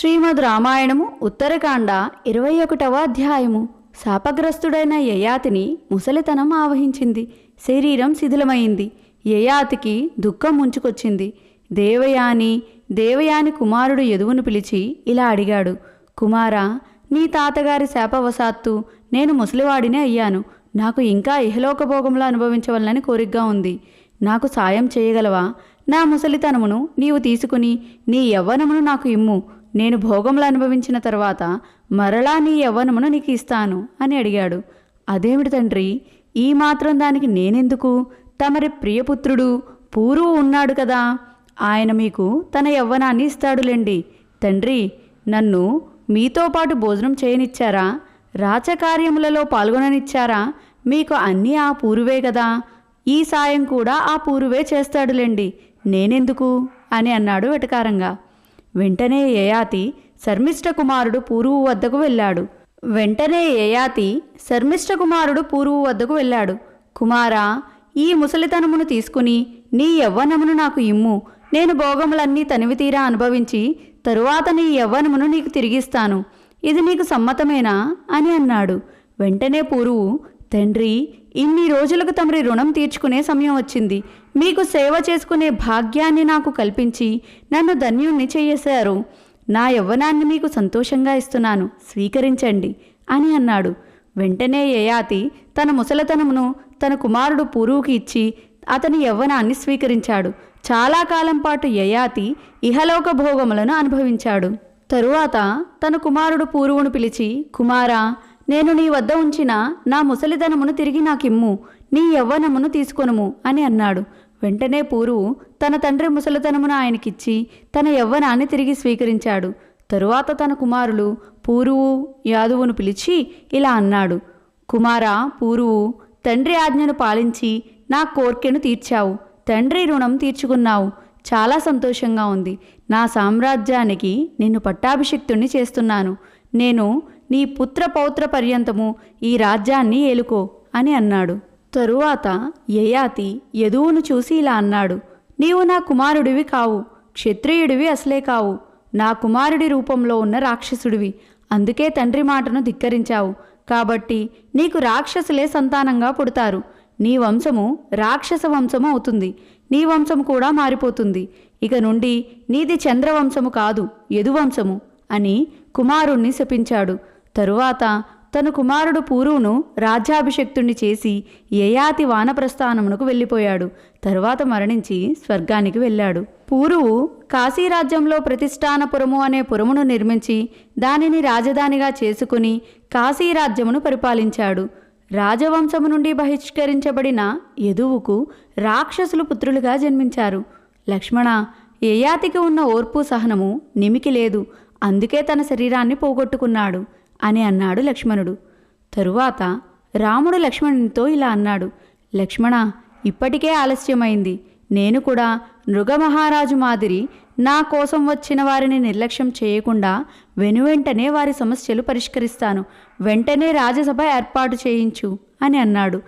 శ్రీమద్ రామాయణము ఉత్తరకాండ ఇరవై ఒకటవ అధ్యాయము. శాపగ్రస్తుడైన యయాతిని ముసలితనం ఆవహించింది. శరీరం శిథిలమైంది. యయాతికి దుఃఖం ముంచుకొచ్చింది. దేవయాని దేవయాని కుమారుడు యదువును పిలిచి ఇలా అడిగాడు. కుమారా నీ తాతగారి శాపవశాత్తు నేను ముసలివాడినే అయ్యాను. నాకు ఇంకా ఇహలోక భోగంలో అనుభవించవలనని కోరికగా ఉంది. నాకు సాయం చేయగలవా? నా ముసలితనమును నీవు తీసుకుని నీ యవ్వనమును నాకు ఇమ్ము. నేను భోగములు అనుభవించిన తర్వాత మరలా నీ యవ్వనమును నీకు ఇస్తాను అని అడిగాడు. అదేమిటి తండ్రి? ఈ మాత్రం దానికి నేనెందుకు? తమరి ప్రియపుత్రుడు పూర్వు ఉన్నాడు కదా. ఆయన మీకు తన యవ్వనాన్ని ఇస్తాడులేండి. తండ్రి నన్ను మీతో పాటు భోజనం చేయనిచ్చారా? రాచకార్యములలో పాల్గొననిచ్చారా? మీకు అన్నీ ఆ పూరువే కదా. ఈ సాయం కూడా ఆ పూర్వే చేస్తాడులేండి. నేనెందుకు? అని అన్నాడు వెటకారంగా. వెంటనే యయాతి శర్మిష్ఠ కుమారుడు పూర్వు వద్దకు వెళ్ళాడు. వెంటనే యయాతి శర్మిష్ఠ కుమారుడు పూర్వు వద్దకు వెళ్ళాడు. కుమారా ఈ ముసలితనమును తీసుకుని నీ యవ్వనమును నాకు ఇమ్ము. నేను భోగములన్నీ తనివితీరా అనుభవించి తరువాత నీ యవ్వనమును నీకు తిరిగిస్తాను. ఇది నీకు సమ్మతమేనా? అని అన్నాడు. వెంటనే పూరువు తండ్రి ఇన్ని రోజులకు తమరి రుణం తీర్చుకునే సమయం వచ్చింది. మీకు సేవ చేసుకునే భాగ్యాన్ని నాకు కల్పించి నన్ను ధన్యుణ్ణి చేయేశారు. నా యవ్వనాన్ని మీకు సంతోషంగా ఇస్తున్నాను. స్వీకరించండి అని అన్నాడు. వెంటనే యయాతి తన ముసలతనమును తన కుమారుడు పురువుకి ఇచ్చి అతని యవ్వనాన్ని స్వీకరించాడు. చాలా కాలం పాటు యయాతి ఇహలోక భోగములను అనుభవించాడు. తరువాత తన కుమారుడు పూర్వును పిలిచి కుమారా నేను నీ వద్ద ఉంచిన నా ముసలిదనమును తిరిగి నాకిమ్ము నీ యవ్వనమును తీసుకొనుము అని అన్నాడు. వెంటనే పూరువు తన తండ్రి ముసలితనమును ఆయనకిచ్చి తన యవ్వనాన్ని తిరిగి స్వీకరించాడు. తరువాత తన కుమారులు పూరువు యాదువును పిలిచి ఇలా అన్నాడు. కుమారా పూరువు తండ్రి ఆజ్ఞను పాలించి నా కోర్కెను తీర్చావు. తండ్రి రుణం తీర్చుకున్నావు. చాలా సంతోషంగా ఉంది. నా సామ్రాజ్యానికి నిన్ను పట్టాభిషిక్తుణ్ణి చేస్తున్నాను. నేను నీ పుత్ర పౌత్ర పర్యంతము ఈ రాజ్యాన్ని ఏలుకో అని అన్నాడు. తరువాత యయాతి యదువును చూసి ఇలా అన్నాడు నీవు నా కుమారుడివి కావు క్షత్రియుడివి అసలే కావు నా కుమారుడి రూపంలో ఉన్న రాక్షసుడివి అందుకే తండ్రి మాటను ధిక్కరించావు కాబట్టి నీకు రాక్షసులే సంతానంగా పుడతారు నీ వంశము రాక్షస వంశము అవుతుంది నీ వంశము కూడా మారిపోతుంది ఇక నుండి నీది చంద్రవంశము కాదు యదువంశము అని కుమారుణ్ణి శపించాడు. తరువాత తన కుమారుడు పూరువును రాజ్యాభిషక్తుణ్ణి చేసి యయాతి వానప్రస్థానమునకు వెళ్ళిపోయాడు. తరువాత మరణించి స్వర్గానికి వెళ్ళాడు. పూరువు కాశీరాజ్యంలో ప్రతిష్టానపురము అనే పురమును నిర్మించి దానిని రాజధానిగా చేసుకుని కాశీరాజ్యమును పరిపాలించాడు. రాజవంశము నుండి బహిష్కరించబడిన యదువుకు రాక్షసులు పుత్రులుగా జన్మించారు. లక్ష్మణ యయాతికి ఉన్న ఓర్పు సహనము నిమికి లేదు. అందుకే తన శరీరాన్ని పోగొట్టుకున్నాడు. అని అన్నాడు లక్ష్మణుడు. తరువాత రాముడు లక్ష్మణునితో ఇలా అన్నాడు. లక్ష్మణ ఇప్పటికే ఆలస్యమైంది. నేను కూడా నృగమహారాజు మాదిరి నా కోసం వచ్చిన వారిని నిర్లక్ష్యం చేయకుండా వెనువెంటనే వారి సమస్యలు పరిష్కరిస్తాను. వెంటనే రాజసభ ఏర్పాటు చేయించు అని అన్నాడు.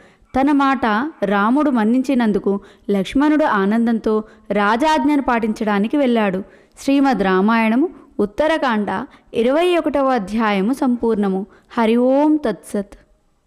తన మాట రాముడు మన్నించినందుకు లక్ష్మణుడు ఆనందంతో రాజాజ్ఞను పాటించడానికి వెళ్ళాడు. శ్రీమద్ రామాయణము ఉత్తరకాండ ఇరవై ఒకటవ అధ్యాయము సంపూర్ణము. హరి ఓం తత్సత్.